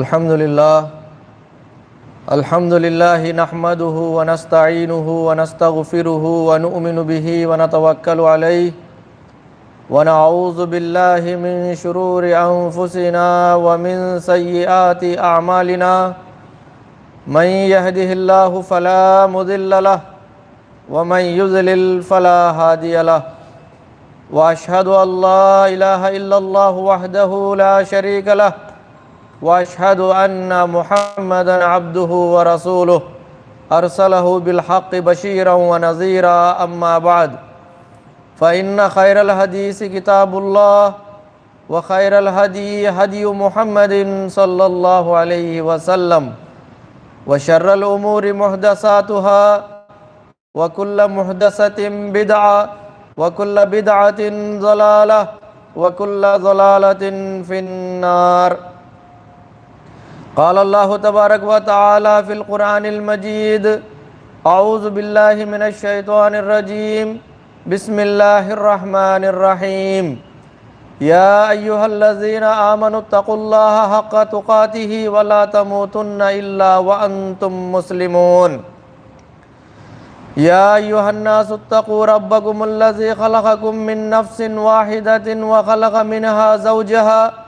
الحمد لله الحمد لله نحمده ونستعينه ونستغفره ونؤمن به ونتوكل عليه ونعوذ بالله من شرور أنفسنا ومن سيئات أعمالنا من يهده الله فلا مضل له ومن يضلل فلا هادي له، واشهد ان لا اله الا الله وحده لا شريك له وأشهد أن محمدا عبده ورسوله. أرسله بالحق بشيرا ونذيرا أما بعد. فإن خير الحديث كتاب الله وخير الهدي هدي محمد صلى الله عليه وسلم. وشر الأمور محدثاتها وكل محدثة بدعة وكل بدعة ضلالة وكل ضلالة في النار. قال الله تبارك وتعالى في القرآن المجيد أعوذ بالله من الشيطان الرجيم. بسم الله الرحمن الرحيم. يا أيها الذين آمنوا اتقوا الله حق تقاته ولا تموتن إلا وأنتم مسلمون. يا أيها الناس اتقوا ربكم الذي خلقكم من نفس واحدة وخلق منها زوجها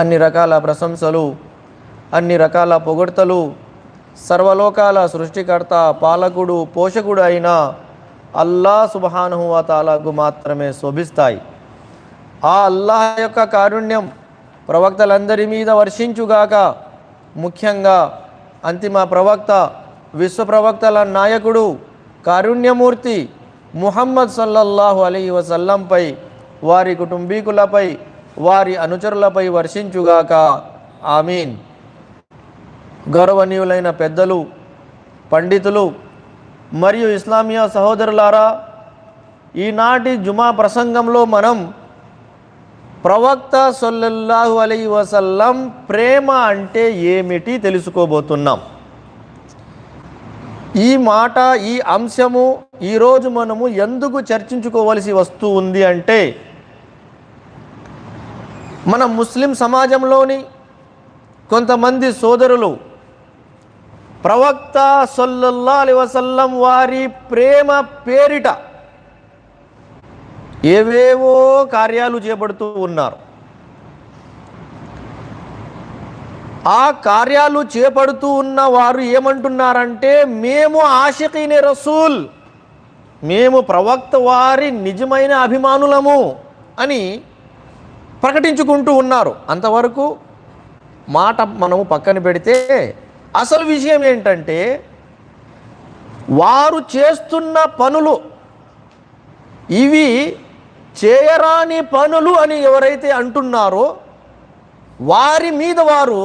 అన్ని రకాల ప్రశంసలు అన్ని రకాల పొగడ్తలు సర్వలోకాల సృష్టికర్త పాలకుడు పోషకుడు అయిన అల్లా సుబహానుహువతాలకు మాత్రమే శోభిస్తాయి. ఆ అల్లాహ్ యొక్క కారుణ్యం ప్రవక్తలందరి మీద వర్షించుగాక ముఖ్యంగా అంతిమ ప్రవక్త విశ్వ ప్రవక్తల నాయకుడు కారుణ్యమూర్తి ముహమ్మద్ సల్లల్లాహు అలీ వసల్లంపై వారి కుటుంబీకులపై వారి అనుచరులపై వర్షించుగాక. ఆమీన్. గౌరవనీయులైన పెద్దలు పండితులు మరియు ఇస్లామియా సహోదరులారా ఈనాటి జుమా ప్రసంగంలో మనం ప్రవక్త సొల్లహు అలీ వసల్లం ప్రేమ అంటే ఏమిటి తెలుసుకోబోతున్నాం. ఈ మాట ఈ అంశము ఈరోజు మనము ఎందుకు చర్చించుకోవలసి వస్తూ ఉంది అంటే మన ముస్లిం సమాజంలోని కొంతమంది సోదరులు ప్రవక్త సొల్లల్లా అలీ వసల్లం వారి ప్రేమ పేరిట ఏవేవో కార్యాలు చేపడుతూ ఉన్నారు. ఆ కార్యాలు చేపడుతూ ఉన్న వారు ఏమంటున్నారంటే మేము ఆశకీనే రసూల్ మేము ప్రవక్త వారి నిజమైన అభిమానులము అని ప్రకటించుకుంటూ ఉన్నారు. అంతవరకు మాట మనము పక్కన పెడితే అసలు విషయం ఏంటంటే వారు చేస్తున్న పనులు ఇవి చేయరాని పనులు అని ఎవరైతే అంటున్నారో వారి మీద వారు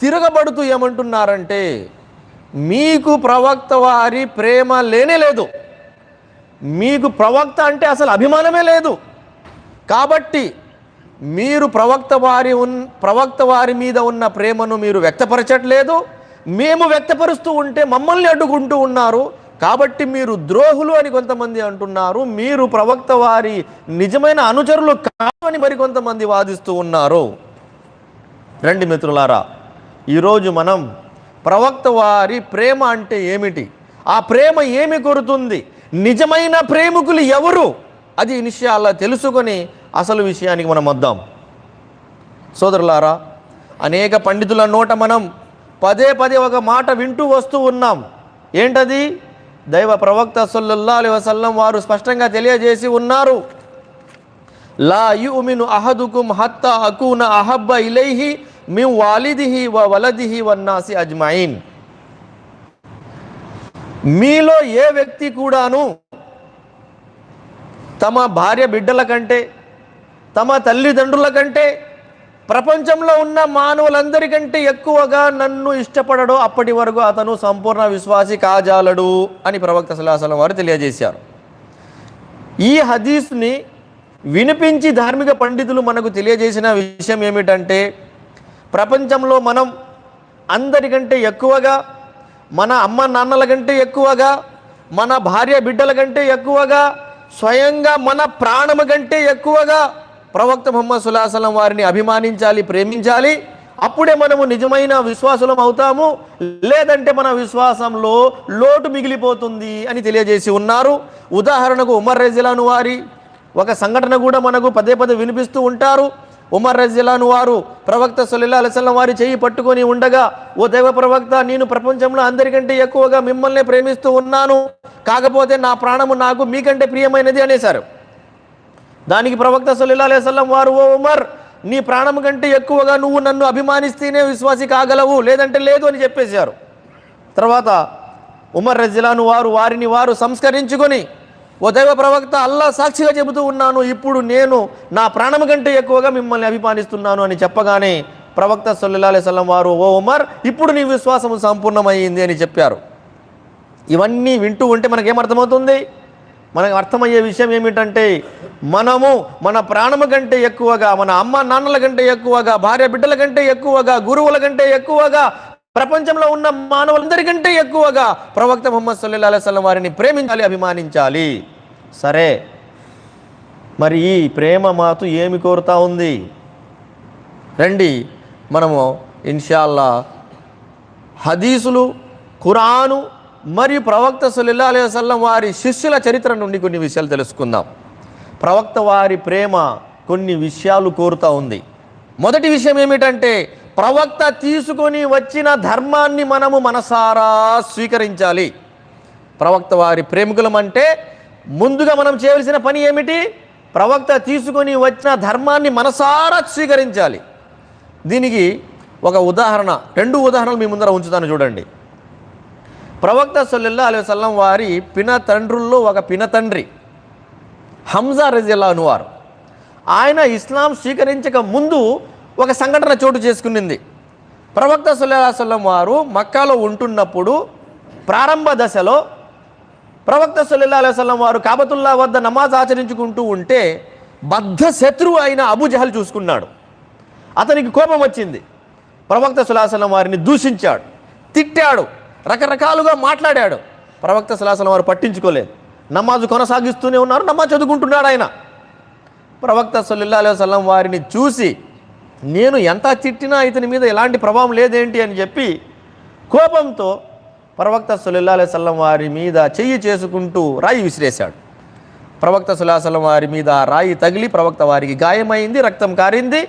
తిరగబడుతూ ఏమంటున్నారంటే మీకు ప్రవక్త వారి ప్రేమ లేనే లేదు. మీకు ప్రవక్త అంటే అసలు అభిమానమే లేదు. కాబట్టి మీరు ప్రవక్త వారి ఉన్ ప్రవక్త వారి మీద ఉన్న ప్రేమను మీరు వ్యక్తపరచట్లేదు. మేము వ్యక్తపరుస్తూ ఉంటే మమ్మల్ని అడ్డుకుంటూ ఉన్నారు. కాబట్టి మీరు ద్రోహులు అని కొంతమంది అంటున్నారు. మీరు ప్రవక్త వారి నిజమైన అనుచరులు కావని మరికొంతమంది వాదిస్తూ ఉన్నారు. రండి మిత్రులారా ఈరోజు మనం ప్రవక్త వారి ప్రేమ అంటే ఏమిటి? ఆ ప్రేమ ఏమి కొరుతుంది? నిజమైన ప్రేమికులు ఎవరు? అది ఇనిషియాల్లా తెలుసుకొని అసలు విషయానికి మనం వద్దాం. సోదరులారా అనేక పండితుల నోట మనం పదే పదే ఒక మాట వింటూ వస్తూ ఉన్నాం. ఏంటది? దైవ ప్రవక్త సొల్లుల్లా అలైహి వసల్లం వారు స్పష్టంగా తెలియజేసి ఉన్నారు. లా యుమిను అహదుకుం హత్త అకూన అహబ్బ ఇలైహి మీ వాలిదిహి వ వలదిహి వన్నాసి అజ్మాయిన్. మీలో ఏ వ్యక్తి కూడాను తమ భార్య బిడ్డల కంటే తమ తల్లిదండ్రుల కంటే ప్రపంచంలో ఉన్న మానవులందరికంటే ఎక్కువగా నన్ను ఇష్టపడడు అప్పటి వరకు అతను సంపూర్ణ విశ్వాసి కాజాలడు అని ప్రవక్త సలాహలం వారు తెలియజేశారు. ఈ హదీస్ని వినిపించి ధార్మిక పండితులు మనకు తెలియజేసిన విషయం ఏమిటంటే ప్రపంచంలో మనం అందరికంటే ఎక్కువగా మన అమ్మ నాన్నల కంటే ఎక్కువగా మన భార్య బిడ్డల కంటే ఎక్కువగా స్వయంగా మన ప్రాణము కంటే ఎక్కువగా ప్రవక్త ముహమ్మద్ సులాసలం వారిని అభిమానించాలి ప్రేమించాలి. అప్పుడే మనము నిజమైన విశ్వాసులం అవుతాము. లేదంటే మన విశ్వాసంలో లోటు మిగిలిపోతుంది అని తెలియజేసి ఉన్నారు. ఉదాహరణకు ఉమర్ రజిలాను వారి ఒక సంఘటన కూడా మనకు పదే పదే వినిపిస్తూ ఉంటారు. ఉమర్ రజిలాను వారు ప్రవక్త సొల్లా అలసలం వారి చేయి పట్టుకొని ఉండగా ఓ దైవ ప్రవక్త నేను ప్రపంచంలో అందరికంటే ఎక్కువగా మిమ్మల్ని ప్రేమిస్తూ ఉన్నాను. కాకపోతే నా ప్రాణము నాకు మీకంటే ప్రియమైనది అనేశారు. దానికి ప్రవక్త సొల్లా అలైవల్లం వారు ఓ ఉమర్ నీ ప్రాణం కంటే ఎక్కువగా నువ్వు నన్ను అభిమానిస్తేనే విశ్వాసి కాగలవు లేదంటే లేదు అని చెప్పేశారు. తర్వాత ఉమర్ రజిలాను వారు వారిని వారు సంస్కరించుకొని ఓ దైవ ప్రవక్త అల్లా సాక్షిగా చెబుతూ ఉన్నాను ఇప్పుడు నేను నా ప్రాణం కంటే ఎక్కువగా మిమ్మల్ని అభిమానిస్తున్నాను అని చెప్పగానే ప్రవక్త సల్లల్లాహు అలైవల్లం వారు ఓ ఉమర్ ఇప్పుడు నీ విశ్వాసం సంపూర్ణమైంది అని చెప్పారు. ఇవన్నీ వింటూ ఉంటే మనకేమర్థమవుతుంది మనకు అర్థమయ్యే విషయం ఏమిటంటే మనము మన ప్రాణము కంటే ఎక్కువగా మన అమ్మ నాన్నల కంటే ఎక్కువగా భార్య బిడ్డల కంటే ఎక్కువగా గురువుల కంటే ఎక్కువగా ప్రపంచంలో ఉన్న మానవులందరికంటే ఎక్కువగా ప్రవక్త ముహమ్మద్ సల్లల్లాహు అలైహి వారిని ప్రేమించాలి అభిమానించాలి. సరే మరి ఈ ప్రేమ మాతు ఏమి కోరుతా ఉంది? రండి మనము ఇన్షాల్లా హదీసులు ఖురాను మరియు ప్రవక్త సల్లల్లాహు అలైహి వసల్లం వారి శిష్యుల చరిత్ర నుండి కొన్ని విషయాలు తెలుసుకుందాం. ప్రవక్త వారి ప్రేమ కొన్ని విషయాలు కోరుతూ ఉంది. మొదటి విషయం ఏమిటంటే ప్రవక్త తీసుకొని వచ్చిన ధర్మాన్ని మనము మనసారా స్వీకరించాలి. ప్రవక్త వారి ప్రేమికులం అంటే ముందుగా మనం చేయవలసిన పని ఏమిటి? ప్రవక్త తీసుకొని వచ్చిన ధర్మాన్ని మనసారా స్వీకరించాలి. దీనికి ఒక ఉదాహరణ రెండు ఉదాహరణలు మీ ముందర ఉంచుతాను చూడండి. ప్రవక్త సల్లల్లా అలైహి వసల్లం వారి పిన తండ్రుల్లో ఒక పిన తండ్రి హంజా రజిల్లా అనువారు ఆయన ఇస్లాం స్వీకరించక ముందు ఒక సంఘటన చోటు చేసుకునింది. ప్రవక్త సల్లాహం వారు మక్కాలో ఉంటున్నప్పుడు ప్రారంభ దశలో ప్రవక్త సల్లల్లా అలైవల్లం వారు కాబతుల్లా వద్ద నమాజ్ ఆచరించుకుంటూ ఉంటే బద్ధ శత్రువు అయిన అబుజహల్ చూసుకున్నాడు. అతనికి కోపం వచ్చింది. ప్రవక్త సులాసలం వారిని దూషించాడు తిట్టాడు. రకరకాలుగా మాట్లాడాడు. ప్రవక్త సులాసలం వారు పట్టించుకోలేదు. నమాజు కొనసాగిస్తూనే ఉన్నారు నమాజ్ చదువుకుంటున్నాడు ఆయన. ప్రవక్త సల్లల్లా అలైవల్లం వారిని చూసి నేను ఎంత తిట్టినా ఇతని మీద ఎలాంటి ప్రభావం లేదేంటి? అని చెప్పి కోపంతో ప్రవక్త సల్లల్లా అలైవల్లం వారి మీద చెయ్యి చేసుకుంటూ రాయి విసిరేశాడు. ప్రవక్త సులాసలం వారి మీద రాయి తగిలి ప్రవక్త వారికి గాయమైంది రక్తం కారింది.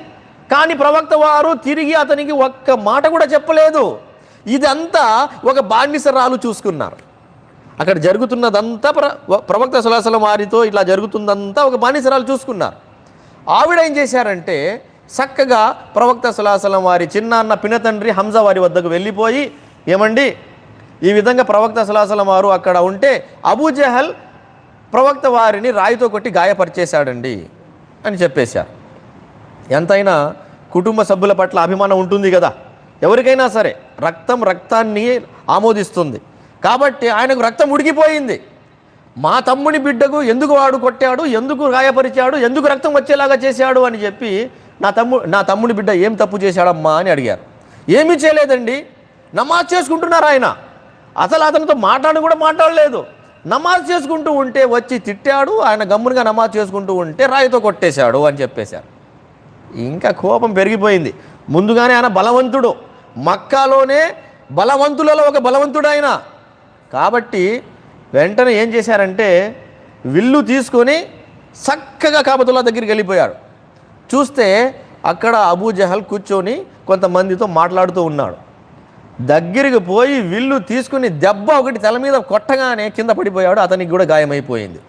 కానీ ప్రవక్త వారు తిరిగి అతనికి ఒక్క మాట కూడా చెప్పలేదు. ఇదంతా ఒక బానిసరాలు చూసుకున్నారు. అక్కడ జరుగుతున్నదంతా ప్ర ప్రవక్త సులాసలం వారితో ఇట్లా జరుగుతుందంతా ఒక బానిసరాలు చూసుకున్నారు. ఆవిడ ఏం చేశారంటే చక్కగా ప్రవక్త సులాసలం వారి చిన్నాన్న పినతండ్రి హంజా వారి వద్దకు వెళ్ళిపోయి ఏమండి ఈ విధంగా ప్రవక్త సులాసలం వారు అక్కడ ఉంటే అబూజహల్ ప్రవక్త వారిని రాయితో కొట్టి గాయపరిచేశాడండి అని చెప్పేశారు. ఎంతైనా కుటుంబ సభ్యుల పట్ల అభిమానం ఉంటుంది కదా. ఎవరికైనా సరే రక్తం రక్తాన్ని ఆమోదిస్తుంది. కాబట్టి ఆయనకు రక్తం ఉడికిపోయింది. మా తమ్ముని బిడ్డకు ఎందుకు వాడు కొట్టాడు? ఎందుకు గాయపరిచాడు? ఎందుకు రక్తం వచ్చేలాగా చేశాడు అని చెప్పి నా తమ్ము నా తమ్ముని బిడ్డ ఏం తప్పు చేశాడమ్మా అని అడిగారు. ఏమీ చేయలేదండి. నమాజ్ చేసుకుంటున్నారు ఆయన. అసలు అతనితో మాట్లాడి కూడా మాట్లాడలేదు. నమాజ్ చేసుకుంటూ ఉంటే వచ్చి తిట్టాడు ఆయన గమ్మునుగా నమాజ్ చేసుకుంటూ ఉంటే రాయితో కొట్టేశాడు అని చెప్పేశారు. ఇంకా కోపం పెరిగిపోయింది. ముందుగానే ఆయన బలవంతుడు. మక్కాలోనే బలవంతులలో ఒక బలవంతుడు ఆయన కాబట్టి వెంటనే ఏం చేశారంటే విల్లు తీసుకొని చక్కగా కాబతుల్లా దగ్గరికి వెళ్ళిపోయాడు చూస్తే అక్కడ అబూ జహల్ కూర్చొని కొంతమందితో మాట్లాడుతూ ఉన్నాడు. దగ్గరికి పోయి విల్లు తీసుకుని దెబ్బ ఒకటి తల మీద కొట్టగానే కింద పడిపోయాడు అతనికి కూడా గాయమైపోయింది.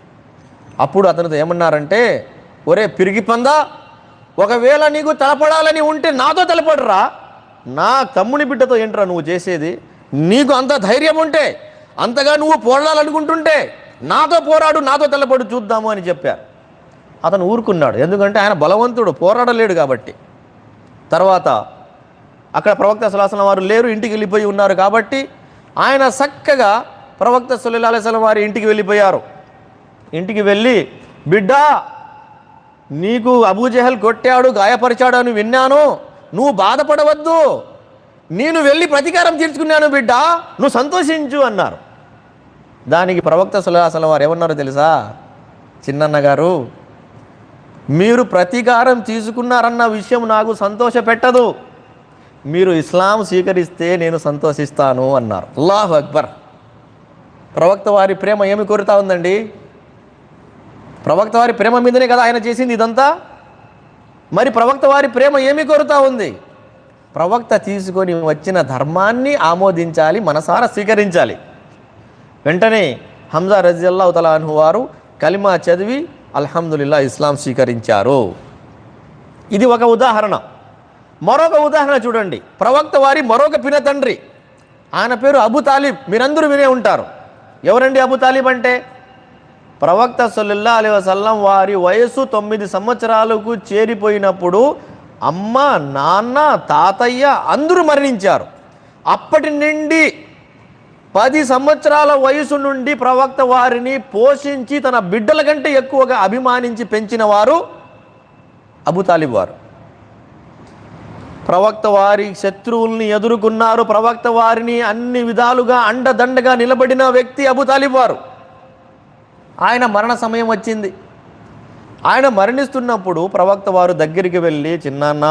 అప్పుడు అతనితో ఏమన్నారంటే ఒరే పిరిగి పందా ఒకవేళ నీకు తలపడాలని ఉంటే నాతో తలపడరా నా తమ్ముని బిడ్డతో ఏంట్రా నువ్వు చేసేది? నీకు అంత ధైర్యం ఉంటే అంతగా నువ్వు పోరాడాలనుకుంటుంటే నాతో పోరాడు నాతో తెల్లపడు చూద్దాము అని చెప్పారు అతను ఊరుకున్నాడు. ఎందుకంటే ఆయన బలవంతుడు పోరాడలేడు కాబట్టి. తర్వాత అక్కడ ప్రవక్త సులాసన వారు లేరు ఇంటికి వెళ్ళిపోయి ఉన్నారు కాబట్టి ఆయన చక్కగా ప్రవక్త సుల్లాసలం వారి ఇంటికి వెళ్ళిపోయారు. ఇంటికి వెళ్ళి బిడ్డా నీకు అబూజహల్ కొట్టాడు గాయపరిచాడు అని విన్నాను. నువ్వు బాధపడవద్దు. నేను వెళ్ళి ప్రతీకారం తీర్చుకున్నాను బిడ్డ. నువ్వు సంతోషించు అన్నారు. దానికి ప్రవక్త సుల్లాసలం వారు ఏమన్నారో తెలుసా? చిన్నన్న గారు మీరు ప్రతీకారం తీసుకున్నారన్న విషయం నాకు సంతోష పెట్టదు మీరు ఇస్లాం స్వీకరిస్తే నేను సంతోషిస్తాను అన్నారు. అల్లాహ్ అక్బర్. ప్రవక్త వారి ప్రేమ ఏమి కోరుతా ఉందండి? ప్రవక్త వారి ప్రేమ మీదనే కదా ఆయన చేసింది ఇదంతా? మరి ప్రవక్త వారి ప్రేమ ఏమి కోరుతా ఉంది? ప్రవక్త తీసుకొని వచ్చిన ధర్మాన్ని ఆమోదించాలి మనసారా స్వీకరించాలి. వెంటనే హంజా రజిల్లా తలాన్హు వారు కలిమా చదివి అల్హమ్దుల్లా ఇస్లాం స్వీకరించారు. ఇది ఒక ఉదాహరణ. మరొక ఉదాహరణ చూడండి. ప్రవక్త వారి మరొక పిన తండ్రి ఆయన పేరు అబు తాలిబ్. మీరందరూ వినే ఉంటారు. ఎవరండి అబు తాలిబ్ అంటే? ప్రవక్త సొల్లుల్లా అలీ వసల్లం వారి వయసు తొమ్మిది సంవత్సరాలకు చేరిపోయినప్పుడు అమ్మ నాన్న తాతయ్య అందరూ మరణించారు. అప్పటి నుండి పది సంవత్సరాల వయసు నుండి ప్రవక్త వారిని పోషించి తన బిడ్డల కంటే ఎక్కువగా అభిమానించి పెంచిన వారు అబు తాలిబ్ వారు. ప్రవక్త వారి శత్రువుల్ని ఎదుర్కొన్నారు. ప్రవక్త వారిని అన్ని విధాలుగా అండదండగా నిలబడిన వ్యక్తి అబు తాలిబ్ వారు. ఆయన మరణ సమయం వచ్చింది. ఆయన మరణిస్తున్నప్పుడు ప్రవక్త వారు దగ్గరికి వెళ్ళి చిన్నాన్న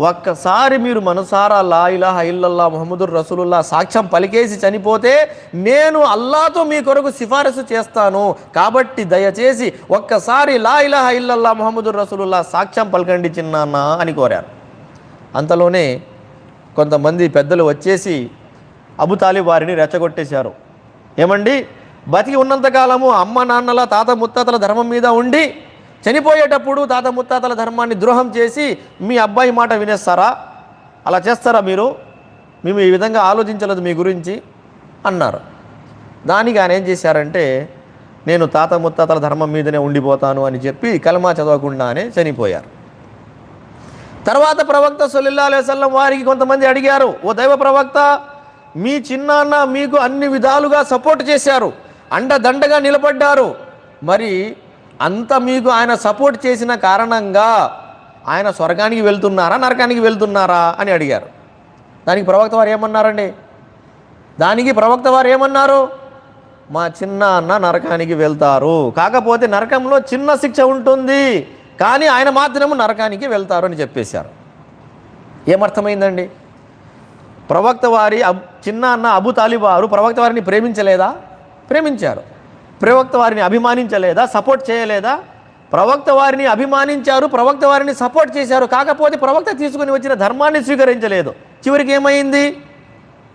ఒక్కసారి మీరు మనసారా లా ఇలాహ ఇల్లల్లా మహమ్మదుర్ రసూలుల్లా సాక్ష్యం పలికేసి చనిపోతే నేను అల్లాతో మీ కొరకు సిఫారసు చేస్తాను. కాబట్టి దయచేసి ఒక్కసారి లా ఇలాహ ఇల్లల్లా మహమ్మదుర్ రసూలుల్లా సాక్ష్యం పలకండి చిన్నాన్న అని కోరారు. అంతలోనే కొంతమంది పెద్దలు వచ్చేసి అబుతాలి వారిని రెచ్చగొట్టేశారు. ఏమండి? బతికి ఉన్నంతకాలము అమ్మ నాన్నల తాత ముత్తాతల ధర్మం మీద ఉండి చనిపోయేటప్పుడు తాత ముత్తాతల ధర్మాన్ని ద్రోహం చేసి మీ అబ్బాయి మాట వినేస్తారా? అలా చేస్తారా మీరు? మేము ఈ విధంగా ఆలోచించలేదు మీ గురించి అన్నారు. దానికి ఆయన ఏం చేశారంటే నేను తాత ముత్తాతల ధర్మం మీదనే ఉండిపోతాను అని చెప్పి కలమా చదవకుండానే చనిపోయారు. తర్వాత ప్రవక్త సొల్లా అలైవల్లం వారికి కొంతమంది అడిగారు ఓ దైవ ప్రవక్త మీ చిన్నాన్న మీకు అన్ని విధాలుగా సపోర్ట్ చేశారు. అండదండగా నిలబడ్డారు. మరి అంత మీకు ఆయన సపోర్ట్ చేసిన కారణంగా ఆయన స్వర్గానికి వెళ్తున్నారా నరకానికి వెళ్తున్నారా అని అడిగారు. దానికి ప్రవక్త వారు ఏమన్నారండి? దానికి ప్రవక్త వారు ఏమన్నారు? మా చిన్న అన్న నరకానికి వెళ్తారు. కాకపోతే నరకంలో చిన్న శిక్ష ఉంటుంది. కానీ ఆయన మాత్రం నరకానికి వెళ్తారు అని చెప్పేశారు. ఏమర్థమైందండి? ప్రవక్త వారి అబ్ చిన్న అన్న అబు తాలిబారు ప్రవక్త వారిని ప్రేమించలేదా? ప్రేమించారు. ప్రవక్త వారిని అభిమానించలేదా? సపోర్ట్ చేయలేదా? ప్రవక్త వారిని అభిమానించారు ప్రవక్త వారిని సపోర్ట్ చేశారు. కాకపోతే ప్రవక్త తీసుకుని వచ్చిన ధర్మాన్ని స్వీకరించలేదు. చివరికి ఏమైంది?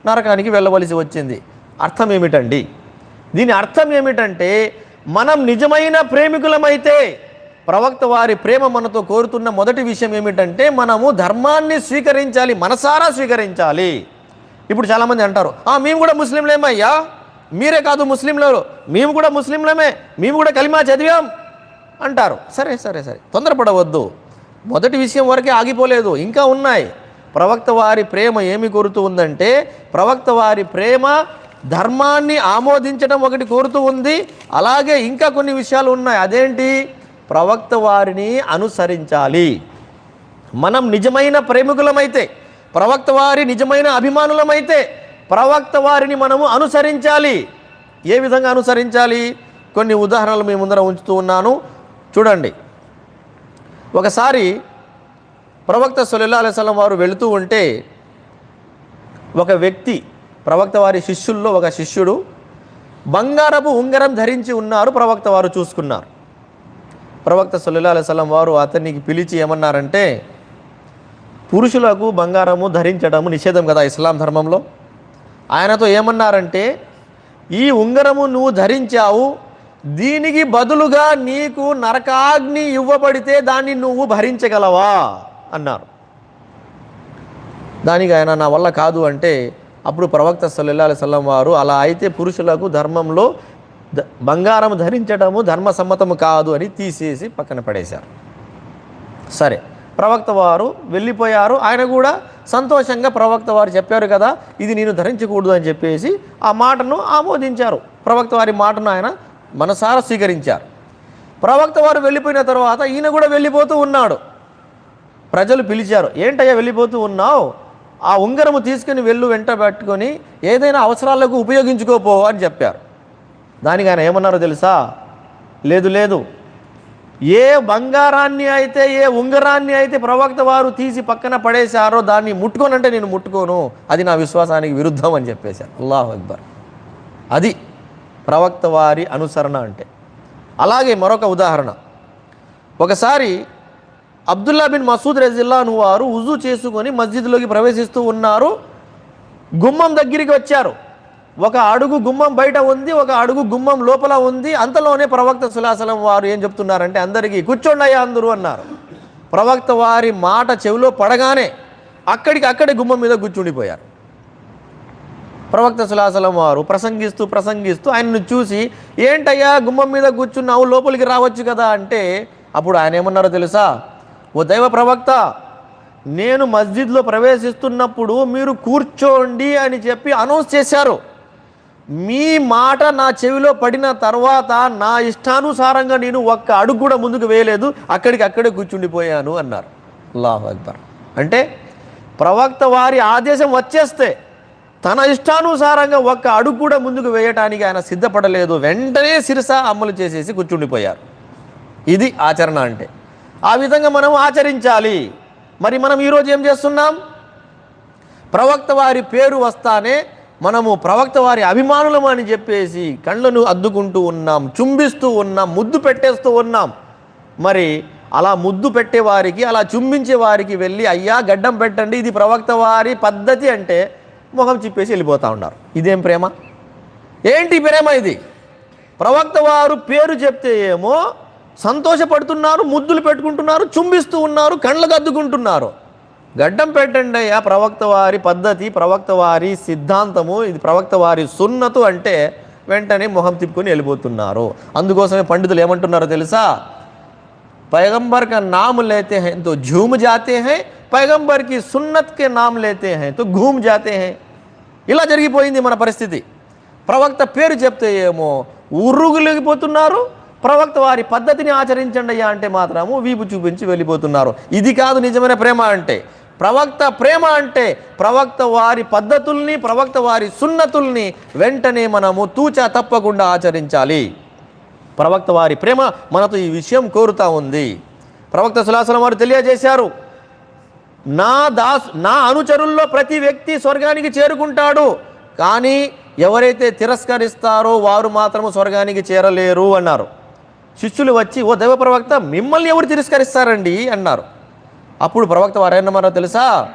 నరకానికి వెళ్ళవలసి వచ్చింది. అర్థం ఏమిటండి? దీని అర్థం ఏమిటంటే మనం నిజమైన ప్రేమికులమైతే ప్రవక్త వారి ప్రేమ మనతో కోరుతున్న మొదటి విషయం ఏమిటంటే మనము ధర్మాన్ని స్వీకరించాలి మనసారా స్వీకరించాలి. ఇప్పుడు చాలామంది అంటారు మేము కూడా ముస్లింలేమయ్యా? మీరే కాదు ముస్లింలు మేము కూడా ముస్లింలమే. మేము కూడా కలిమా చదివాం అంటారు. సరే సరే సరే. తొందరపడవద్దు. మొదటి విషయం వరకే ఆగిపోలేదు. ఇంకా ఉన్నాయి. ప్రవక్త వారి ప్రేమ ఏమి కోరుతూ ఉందంటే ప్రవక్త వారి ప్రేమ ధర్మాన్ని ఆమోదించడం ఒకటి కోరుతూ ఉంది. అలాగే ఇంకా కొన్ని విషయాలు ఉన్నాయి. అదేంటి? ప్రవక్త వారిని అనుసరించాలి. మనం నిజమైన ప్రేమికులమైతే ప్రవక్త వారి నిజమైన అభిమానులమైతే ప్రవక్త వారిని మనము అనుసరించాలి. ఏ విధంగా అనుసరించాలి? కొన్ని ఉదాహరణలు మీ ముందర ఉంచుతూ ఉన్నాను. చూడండి. ఒకసారి ప్రవక్త సొల్లా అలైస్లం వారు వెళుతూ ఉంటే ఒక వ్యక్తి ప్రవక్త వారి శిష్యుల్లో ఒక శిష్యుడు బంగారపు ఉంగరం ధరించి ఉన్నారు. ప్రవక్త వారు చూసుకున్నారు. ప్రవక్త సొల్లా అలైస్లం వారు అతనికి పిలిచి ఏమన్నారంటే పురుషులకు బంగారము ధరించడము నిషేధం కదా ఇస్లాం ధర్మంలో? ఆయనతో ఏమన్నారంటే ఈ ఉంగరము నువ్వు ధరించావు దీనికి బదులుగా నీకు నరకాగ్ని ఇవ్వబడితే దాన్ని నువ్వు భరించగలవా? అన్నారు. దానికి ఆయన నా వల్ల కాదు అంటే అప్పుడు ప్రవక్త సల్లెల్లా సల్లం వారు అలా అయితే పురుషులకు ధర్మంలో బంగారం ధరించడము ధర్మసమ్మతము కాదు అని తీసేసి పక్కన పడేశారు. సరే. ప్రవక్త వారు వెళ్ళిపోయారు. ఆయన కూడా సంతోషంగా ప్రవక్త వారు చెప్పారు కదా ఇది నేను ధరించకూడదు అని చెప్పేసి ఆ మాటను ఆమోదించారు. ప్రవక్త వారి మాటను ఆయన మనసారా స్వీకరించారు. ప్రవక్త వారు వెళ్ళిపోయిన తర్వాత ఈయన కూడా వెళ్ళిపోతూ ఉన్నాడు. ప్రజలు పిలిచారు ఏంటయ్యా వెళ్ళిపోతూ ఉన్నావు? ఆ ఉంగరము తీసుకుని వెళ్ళు వెంట పెట్టుకొని ఏదైనా అవసరాలకు ఉపయోగించుకోపో అని చెప్పారు. దానికి ఆయన ఏమన్నారో తెలుసా? లేదు లేదు. ఏ బంగారాన్ని అయితే ఏ ఉంగరాన్ని అయితే ప్రవక్త వారు తీసి పక్కన పడేశారో దాన్ని ముట్టుకోనంటే నేను ముట్టుకోను. అది నా విశ్వాసానికి విరుద్ధం అని చెప్పేశారు అల్లాహ్ అక్బర్. అది ప్రవక్త వారి అనుసరణ అంటే. అలాగే మరొక ఉదాహరణ. ఒకసారి అబ్దుల్లా బిన్ మసూద్ రెజిల్లాను వారు ఉజు చేసుకొని మస్జిద్లోకి ప్రవేశిస్తూ ఉన్నారు. గుమ్మం దగ్గరికి వచ్చారు. ఒక అడుగు గుమ్మం బయట ఉంది ఒక అడుగు గుమ్మం లోపల ఉంది. అంతలోనే ప్రవక్త సులాసలం వారు ఏం చెప్తున్నారంటే అందరికీ కూర్చోండి అయ్యా అందరూ అన్నారు. ప్రవక్త వారి మాట చెవిలో పడగానే అక్కడికి అక్కడే గుమ్మం మీద కూర్చుండిపోయారు. ప్రవక్త సులాసలం వారు ప్రసంగిస్తూ ప్రసంగిస్తూ ఆయనను చూసి ఏంటయ్యా గుమ్మం మీద కూర్చున్నావు లోపలికి రావచ్చు కదా? అంటే అప్పుడు ఆయన ఏమన్నారో తెలుసా? ఓ దైవ ప్రవక్త నేను మస్జిద్లో ప్రవేశిస్తున్నప్పుడు మీరు కూర్చోండి అని చెప్పి అనౌన్స్ చేశారు. మీ మాట నా చెవిలో పడిన తర్వాత నా ఇష్టానుసారంగా నేను ఒక్క అడుగు కూడా ముందుకు వేయలేదు. అక్కడికి అక్కడే కూర్చుండిపోయాను అన్నారు. అల్లాహ్ అక్బర్. అంటే ప్రవక్త వారి ఆదేశం వచ్చేస్తే తన ఇష్టానుసారంగా ఒక్క అడుగు కూడా ముందుకు వేయటానికి ఆయన సిద్ధపడలేదు. వెంటనే శిరస అమలు చేసేసి కూర్చుండిపోయారు. ఇది ఆచరణ అంటే. ఆ విధంగా మనం ఆచరించాలి. మరి మనం ఈరోజు ఏం చేస్తున్నాం? ప్రవక్త వారి పేరు వస్తానే మనము ప్రవక్త వారి అభిమానులం అని చెప్పేసి కళ్ళను అద్దుకుంటూ ఉన్నాం చుంబిస్తూ ఉన్నాం ముద్దు పెట్టేస్తూ ఉన్నాం. మరి అలా ముద్దు పెట్టే వారికి అలా చుంబించే వారికి వెళ్ళి అయ్యా గడ్డం పెట్టండి ఇది ప్రవక్త వారి పద్ధతి అంటే మొహం చిప్పేసి వెళ్ళిపోతూ ఉన్నారు. ఇదేం ప్రేమ? ఏంటి ప్రేమ ఇది? ప్రవక్త వారు పేరు చెప్తే ఏమో సంతోషపడుతున్నారు ముద్దులు పెట్టుకుంటున్నారు చుంబిస్తూ ఉన్నారు కళ్ళకు అద్దుకుంటున్నారు. గడ్డం పెట్టండి అయ్యా ప్రవక్త వారి పద్ధతి ప్రవక్త వారి సిద్ధాంతము ఇది ప్రవక్త వారి సున్నతు అంటే వెంటనే మొహం తిప్పుకొని వెళ్ళిపోతున్నారు అందుకోసమే పండితులు ఏమంటున్నారో తెలుసా पैगंबर का नाम लेते हैं तो झूम जाते हैं पैगंबर की सुन्नत के नाम लेते हैं तो घूम जाते हैं ఇలా జరిగిపోయింది మన పరిస్థితి ప్రవక్త పేరు చెప్తే ఏమో ఉర్రుగులిగిపోతున్నారు ప్రవక్త వారి పద్ధతిని ఆచరించండి అయ్యా అంటే మాత్రము వీపు చూపించి వెళ్ళిపోతున్నారు ఇది కాదు నిజమైన ప్రేమ అంటే ప్రవక్త ప్రేమ అంటే ప్రవక్త వారి పద్ధతుల్ని ప్రవక్త వారి సున్నతుల్ని వెంటనే మనము తూచా తప్పకుండా ఆచరించాలి. ప్రవక్త వారి ప్రేమ మనతో ఈ విషయం కోరుతా ఉంది. ప్రవక్త సులాసలం వారు తెలియజేశారు నా దాస్ నా అనుచరుల్లో ప్రతి వ్యక్తి స్వర్గానికి చేరుకుంటాడు కానీ ఎవరైతే తిరస్కరిస్తారో వారు మాత్రము స్వర్గానికి చేరలేరు అన్నారు. శిష్యులు వచ్చి ఓ దైవ ప్రవక్త మిమ్మల్ని ఎవరు తిరస్కరిస్తారండి? అన్నారు. అప్పుడు ప్రవక్త వారు తెలుసా?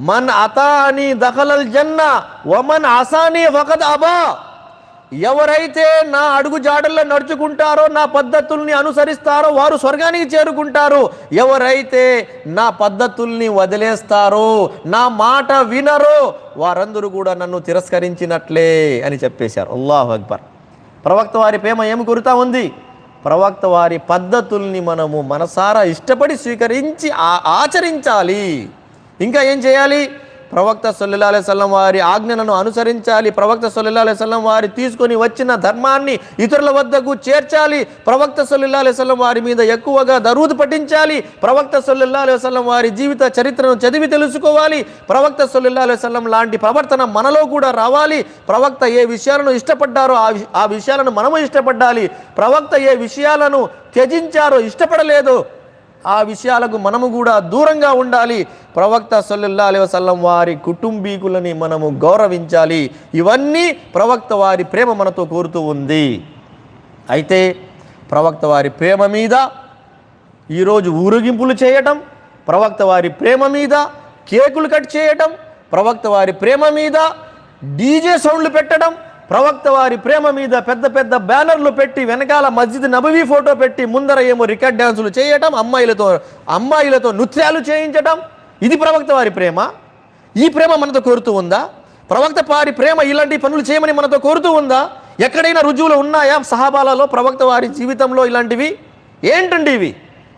మన్ అతాని దఖలల్ జన్న వమన్ అసాని ఫకద్ అబా. ఎవరైతే నా అడుగు జాడల్లో నడుచుకుంటారో నా పద్ధతుల్ని అనుసరిస్తారో వారు స్వర్గానికి చేరుకుంటారు. ఎవరైతే నా పద్ధతుల్ని వదిలేస్తారో నా మాట వినరో వారందరూ కూడా నన్ను తిరస్కరించినట్లే అని చెప్పేశారు. అల్లాహు అక్బర్. ప్రవక్త వారి ప్రేమ ఏమి కురుతా ఉంది? ప్రవక్త వారి పద్ధతుల్ని మనము మనసారా ఇష్టపడి స్వీకరించి ఆచరించాలి. ఇంకా ఏం చేయాలి? ప్రవక్త సల్లల్లా అలైవల్లం వారి ఆజ్ఞలను అనుసరించాలి. ప్రవక్త సల్లల్లా అలైవల్లం వారి తీసుకొని వచ్చిన ధర్మాన్ని ఇతరుల వద్దకు చేర్చాలి. ప్రవక్త సల్లల్లా అలైవల్లం వారి మీద ఎక్కువగా దరూదు పఠించాలి. ప్రవక్త సల్లల్లా అలైవల్లం వారి జీవిత చరిత్రను చదివి తెలుసుకోవాలి. ప్రవక్త సల్లల్లా అలైవల్లం లాంటి ప్రవర్తన మనలో కూడా రావాలి. ప్రవక్త ఏ విషయాలను ఇష్టపడ్డారో ఆ విష- ఆ విషయాలను మనము ఇష్టపడాలి ప్రవక్త ఏ విషయాలను త్యజించారో ఇష్టపడలేదు. ఆ విషయాలకు మనము కూడా దూరంగా ఉండాలి. ప్రవక్త సల్లుల్లా అలైహి వసల్లం వారి కుటుంబీకులని మనము గౌరవించాలి. ఇవన్నీ ప్రవక్త వారి ప్రేమ మనతో కోరుతూ ఉంది. అయితే ప్రవక్త వారి ప్రేమ మీద ఈరోజు ఊరేగింపులు చేయటం ప్రవక్త వారి ప్రేమ మీద కేకులు కట్ చేయటం ప్రవక్త వారి ప్రేమ మీద డీజే సౌండ్లు పెట్టడం ప్రవక్త వారి ప్రేమ మీద పెద్ద పెద్ద బ్యానర్లు పెట్టి వెనకాల మస్జిద్ నబవీ ఫోటో పెట్టి ముందర ఏమో రికార్డ్ డ్యాన్సులు చేయటం అమ్మాయిలతో అమ్మాయిలతో నృత్యాలు చేయించటం. ఇది ప్రవక్త వారి ప్రేమ. ఈ ప్రేమ మనతో కోరుతూ ఉందా? ప్రవక్త వారి ప్రేమ ఇలాంటి పనులు చేయమని మనతో కోరుతూ ఉందా? ఎక్కడైనా రుజువులు ఉన్నాయా? సహాబాలలో ప్రవక్త వారి జీవితంలో ఇలాంటివి? ఏంటండి ఇవి?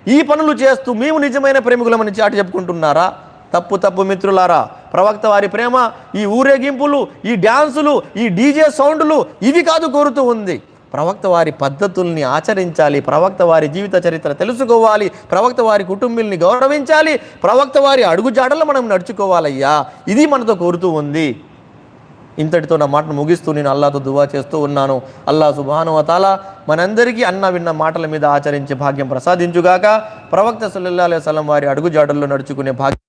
ఈ పనులు చేస్తూ మేము నిజమైన ప్రేమికులమని చాటి చెప్పుకుంటున్నారా? తప్పు తప్పు మిత్రులారా. ప్రవక్త వారి ప్రేమ ఈ ఊరేగింపులు ఈ డ్యాన్సులు ఈ డీజే సౌండ్లు ఇవి కాదు కోరుతూ ఉంది. ప్రవక్త వారి పద్ధతుల్ని ఆచరించాలి ప్రవక్త వారి జీవిత చరిత్ర తెలుసుకోవాలి ప్రవక్త వారి కుటుంబీల్ని గౌరవించాలి ప్రవక్త వారి అడుగుజాడలు మనం నడుచుకోవాలయ్యా. ఇది మనతో కోరుతూ ఉంది. ఇంతటితో నా మాటను ముగిస్తూ నేను అల్లాతో దువా చేస్తూ ఉన్నాను. అల్లా సుబానువతాల మనందరికీ అన్న విన్న మాటల మీద ఆచరించే భాగ్యం ప్రసాదించుగాక ప్రవక్త సల్లల్లా అలైహి వారి అడుగుజాడల్లో నడుచుకునే భాగ్యం